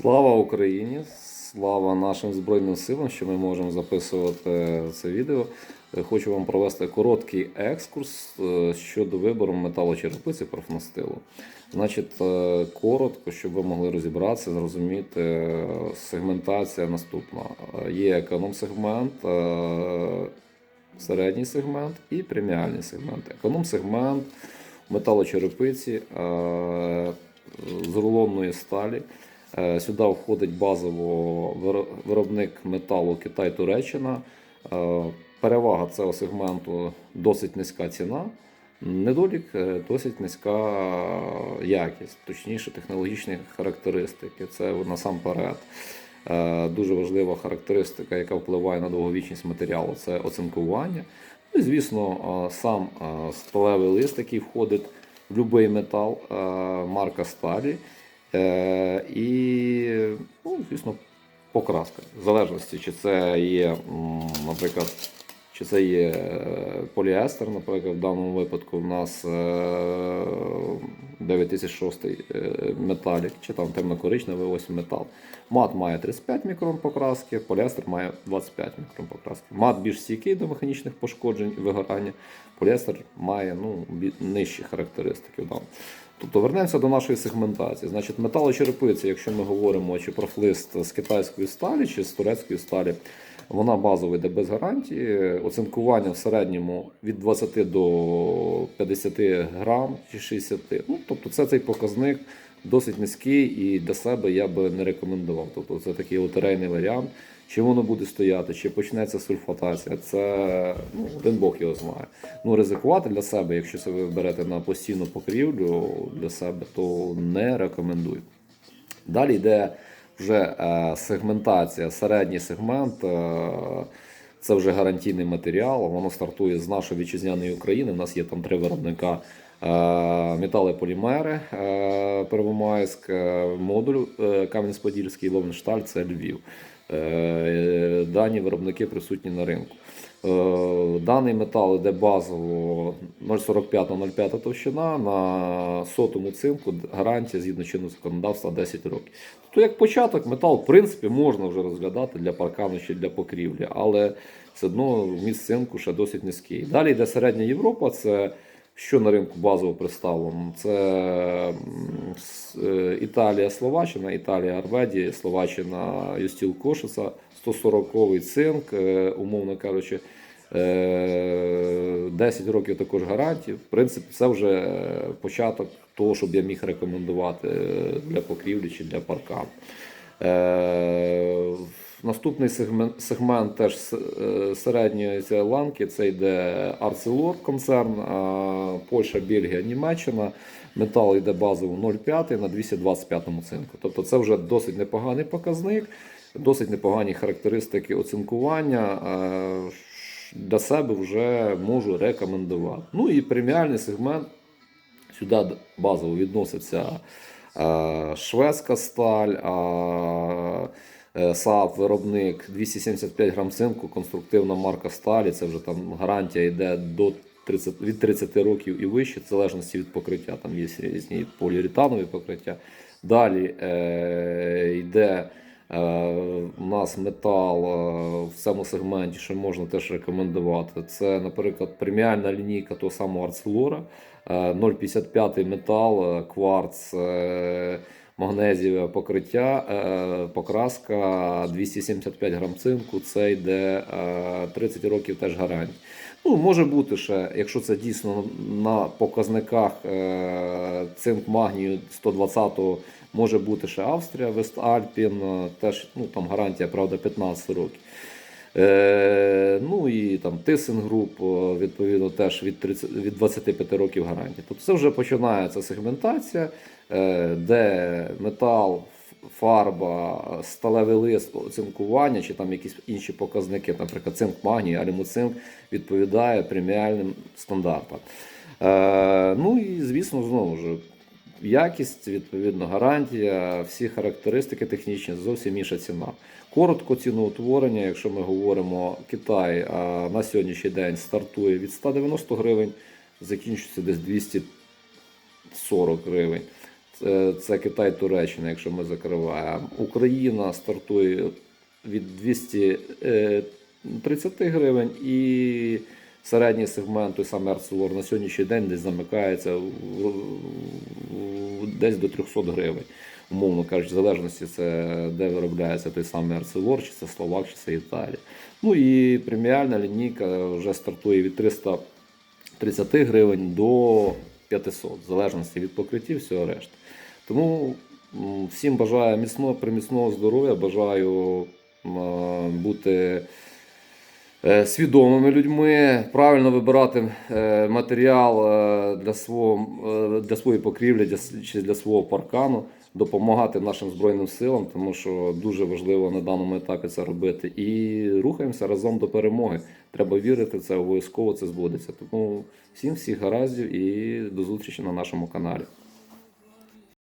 Слава Україні! Слава нашим Збройним силам, що ми можемо записувати це відео. Е, Хочу вам провести короткий екскурс е, щодо вибору металочерепиці профнастилу. Значить, е, коротко, щоб ви могли розібратися, зрозуміти, сегментація наступна. Є економ-сегмент, середній сегмент і преміальний сегмент. Економ-сегмент металочерепиці з рулонної сталі. Е, Сюди входить базово виробник металу Китай-Туреччина. Е, Перевага цього сегменту досить низька ціна. Недолік е, досить низька якість, точніше технологічні характеристики. Це насамперед. Дуже важлива характеристика, яка впливає на довговічність матеріалу, це оцинкування. Ну і, звісно, сам сталевий лист, який входить в будь-який метал, марка сталі. Е, І, ну, звісно, покраска. В залежності, чи це є, наприклад, чи це є е, поліестер, наприклад, в даному випадку в нас е, 9006 е, металік, чи там темно-коричневий ось метал. Мат має 35 мікрон покраски, поліестер має 25 мікрон покраски. Мат більш стійкий до механічних пошкоджень і вигорання. Поліестер має ну, нижчі характеристики. в даному. Тобто вернемося до нашої сегментації. Значить, металочерепиця, якщо ми говоримо чи про флист з китайської сталі, чи з турецької сталі, вона базово йде без гарантії. Оцинкування в середньому від 20 до 50 грам чи 60. Ну, тобто це цей показник досить низький і для себе я би не рекомендував. Тобто це такий лотерейний варіант. Чи воно буде стояти, чи почнеться сульфатація, це ну, один Бог його знає. Ну, ризикувати для себе, якщо це ви берете на постійну покрівлю для себе, то не рекомендую. Далі йде вже е, сегментація, середній сегмент. Е, це вже гарантійний матеріал. Воно стартує з нашої вітчизняної України. У нас є там три виробника. е, Металополімери е, Первомайськ, е, модуль Кам'янець-Подільський, Ловеншталь це Львів. Е, Дані виробники присутні на ринку. Е, Даний метал йде базово 0,45-0,5 товщина на сотому цинку гарантія згідно чинного законодавства 10 років. Тобто, як початок, метал в принципі можна вже розглядати для паркану чи для покрівлі, але все одно вміст цинку ще досить низький. Далі йде середня Європа, це що на ринку базово представлено? Це е, Італія, Словаччина, Італія, Арведі, Словаччина, Юстіл Кошица, 140-й цинк, е, умовно кажучи, е, 10 років також гарантії. В принципі, це вже е, початок того, щоб я міг рекомендувати е, для покрівлі чи для паркану. Наступний сегмент, сегмент теж е, середньої цієї ланки це йде Arcelor концерн, Польща, Бельгія, Німеччина. Метал йде базово 0,5 на 225 цинку. Тобто це вже досить непоганий показник, досить непогані характеристики оцинкування. Е, Для себе вже можу рекомендувати. Ну і преміальний сегмент Сюди базово відноситься е, шведська сталь, САП виробник 275 грам цинку, конструктивна марка сталі. Це вже там гарантія йде до 30, від 30 років і вище, в залежності від покриття. Там є різні поліуретанові покриття. Далі е, йде е, у нас метал е, в цьому сегменті, що можна теж рекомендувати. Це, наприклад, преміальна лінійка того самого Арцелора. Е, 0,55 метал, е, кварц, е, магнезієве покриття, е, покраска 275 грам цинку, це йде е, 30 років теж гарантії. Ну, може бути ще, якщо це дійсно на показниках е, цинк магнію 120-го, може бути ще Австрія, Вестальпін, е, теж ну, там гарантія, правда, 15 років. Е, ну і там Тисен груп, е, відповідно, теж від, 30, від 25 років гарантії. Тобто це вже починається сегментація, е, де метал, фарба, сталевий лист, оцинкування чи там якісь інші показники, наприклад, цинк магній, алюмоцинк відповідає преміальним стандартам. Е, ну і звісно, знову ж. Якість, відповідно, гарантія, всі характеристики технічні, зовсім інша ціна. Коротко ціноутворення, якщо ми говоримо Китай на сьогоднішній день стартує від 190 гривень, закінчується десь 240 гривень. Це, це Китай, Туреччина, якщо ми закриваємо. Україна стартує від 230 гривень і середній сегмент, той самий Арселор, на сьогоднішній день десь замикається десь до 300 гривень. Умовно кажучи, в залежності це де виробляється той самий Арселор, чи це Словак, чи це Італія. Ну і преміальна лінійка вже стартує від 330 гривень до 500, в залежності від покриттів, всього решти. Тому всім бажаю міцного, приміцного здоров'я, бажаю бути свідомими людьми, правильно вибирати е, матеріал е, для, свого, е, для своєї покрівлі для чи для свого паркану, допомагати нашим Збройним силам, тому що дуже важливо на даному етапі це робити. І рухаємося разом до перемоги. Треба вірити, це обов'язково це збудеться. Тому всім всіх гараздів і до зустрічі на нашому каналі.